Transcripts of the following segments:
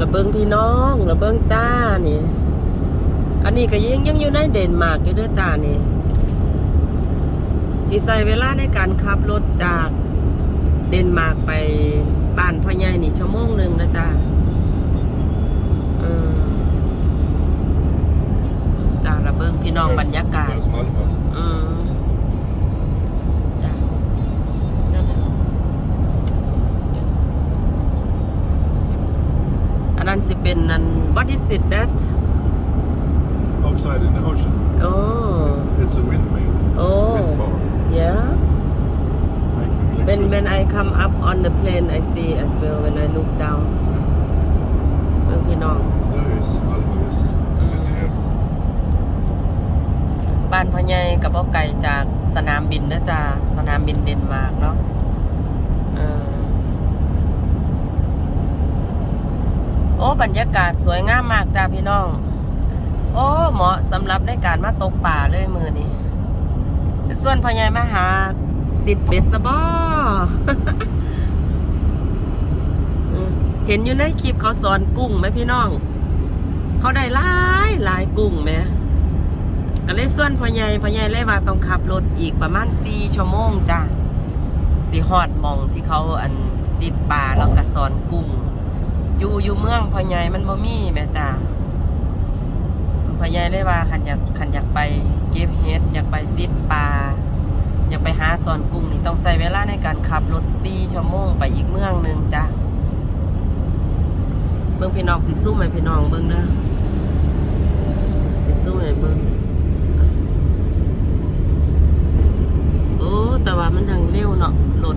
ระเบิงพี่น้องระเบิงจ้านี่ อันนี้ก็ยังยังอยู่ในเดนมาร์กอยู่เด้วยจ้านี่สิใส่เวลาในการขับรถจากเดนมาร์กไปบ้านพ่อใหญ่นี่ชั่วโมงหนึ่งนะจ้าเออจ้าระเบิงพี่น้องบรรยากาศ There's Malmö. อืมจ้ะนั่นแหละ อันนั้นสิเป็นนัน what is it that Outside in the ocean. oh It's a windmill. Wind oh farm. yeah Making when when electricity. I come up on the plane I see as well when I look down เมืองพี่น้อง There is Malmö is city here. บ้านพ่อใหญ่กับพ่อไก่จากสนามบินนะจ๊ะสนามบินเดนมาร์กเนาะเออ โอ้บรรยากาศสวยงามมากจ้าพี่น้อง โอ้เหมาะสำหรับในการมาตกป่าเลยมือนี้ส่วนพ่อใหญ่มาหาสิทธิ์เบ็ดสบอเออเห็นอยู่ในคลิปเขาสอนกุ้งไหมพี่น้อง เขาได้หลายหลายกุ้งไหมก็เลยส่วนพ่อใหญ่พ่อใหญ่เลยว่าต้องขับรถอีกประมาณสี่ชั่วโมงจ้ะสิฮอดมองที่เขาอันซิดปลาแล้วก็สอนกุ้ง อยู่อยู่เมืองพ่อใหญ่มันบ่มีแม่จ้ะพ่อใหญ่เลยว่าขันอยากขันอยากไปเก็บเห็ดอยากไปซิดปลาอยากไปหาสอนกุ้งนี่ต้องใช้เวลาในการขับรถสี่ชั่วโมงไปอีกเมืองหนึ่งจ้ะเบิ่งพี่น้องสิสู้ไหมพี่น้องเบิ่งเด้อสิสู้ไหมเบิ่งโอ้แต่ว่ามันทางเร็วเนาะรถ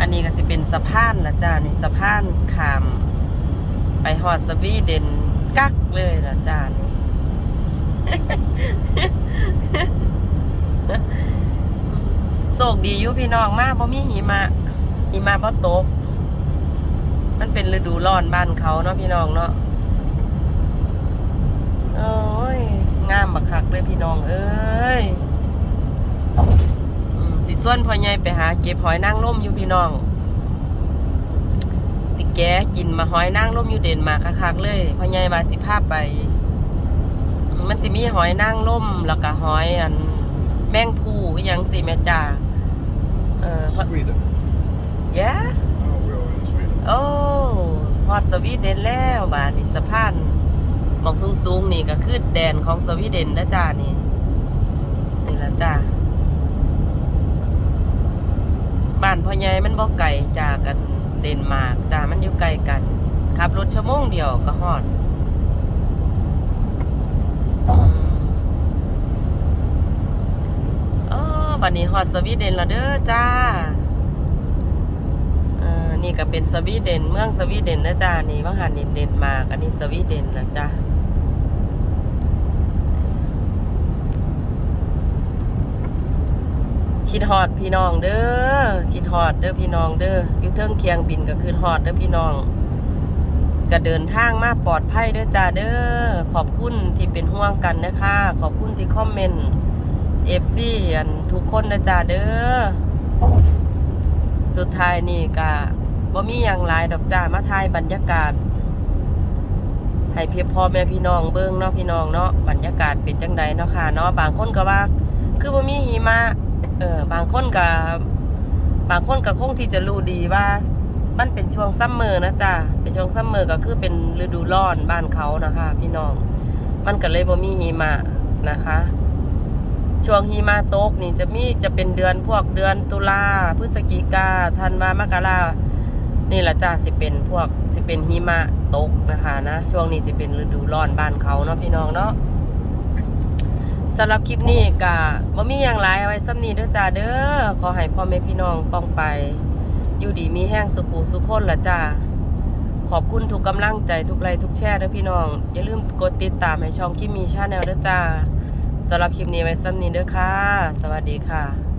อั นี้ก็สิเป็นสะพานละจ้านี่สะพานขามไปฮอดสวีเดนกักเลยละจ้านี่โศกดีอยู่พี่น้องมากเพราะมีหิมะหิมะเพราะตก มันเป็นฤดูร้อนบ้านเขาเนาะพี่น้องเนาะโอ้ยงามบักคักเลยพี่น้อง เอ้ยสิส่วนพ่อใหญ่ไปหาเก็บหอยนางรมอยู่พี่น้อง แกะกินมาหอยนางรมอยู่เด่นมาคักๆเลยพ่อใหญ่ว่าสิพาไป มันสิมีหอยนางรมแล้วก็หอยอัน แมงภูอหยังสิแม่จ้าเออ Sweden. ยะ Oh, we are in Sweden. โอ้ฮอดสวีเดนแล้วบาดนี่สะพานหมองสูงๆนี่ก็คือแดนของสวีเดนนะจ้านี่นี่ละจ้าบ้านพ่อใหญ่มันบ่ไกลจากกัน เดนมาร์กจ้ามันอยู่ไกลกัน ขับรถชั่วโมงเดียวก็ฮอดอ๋อบันนี้ฮอดสวีเดนแล้วเด้อจ้าเออนี่ก็เป็นสวีเดน เมืองสวีเดนนะจ้า นี่บางหันนินเดนมาร์กอันนี้สวีเดนนะจ้า คิดฮอดพี่น้องเด้อคิดฮอดเด้อพี่น้องเด้ออยู่เทิงเคียงบินก็คือฮอดเด้อพี่น้องก็เดินทางมาปลอดภัยเด้อจ้าเด้อขอบคุณที่เป็นห่วงกันนะคะขอบคุณที่คอมเมนต์เอฟซีอันทุกคนนะจ้าเด้อสุดท้ายนี่ก็บ่มีอย่างหลายดอกจ้ามาถ่ายบรรยากาศให้เพียบพ่อแม่พี่น้องเบิ่งเนาะพี่น้องเนาะบรรยากาศเป็นจังใดเนาะค่ะเนาะบางคนก็ว่า คือบ่มีหิมะ เออบางคนก็บบางคนก็คงที่จะรู้ดีว่า มันเป็นช่วงซัมเมอร์นะจ้าเป็นช่วงซัมเมอร์ก็คือเป็นฤดูร้อนบ้านเขานะคะ พี่น้อง มันก็เลยบ่มีหิมะนะคะ ช่วงหิมะตกนี่จะมีจะเป็นเดือนพวกเดือนตุลาพฤศจิกาธันวามกรานี่แหละจ้าสิเป็นพวกสิเป็นหิมะตกนะคะนะ ช่วงนี้สิเป็นฤดูร้อนบ้านเขาเนาะพี่น้องเนาะ สำหรับคลิปนี้ก็บ่มีอย่างไรเอาไว้ซ้ำนี้เด้อจ้าเด้อขอให้พ่อแม่พี่น้องป้องไป อยู่ดีมีแห้งสุขูสุขคนละจ้าขอบคุณทุกกำลังใจทุกไลค์ทุกแชร์เด้อพี่น้อง อย่าลืมกดติดตามให้ช่องคิมมีชาแนลเด้อจ้าสำหรับคลิปนี้ไว้ซ้ำนี้เด้อค่ะ สวัสดีค่ะ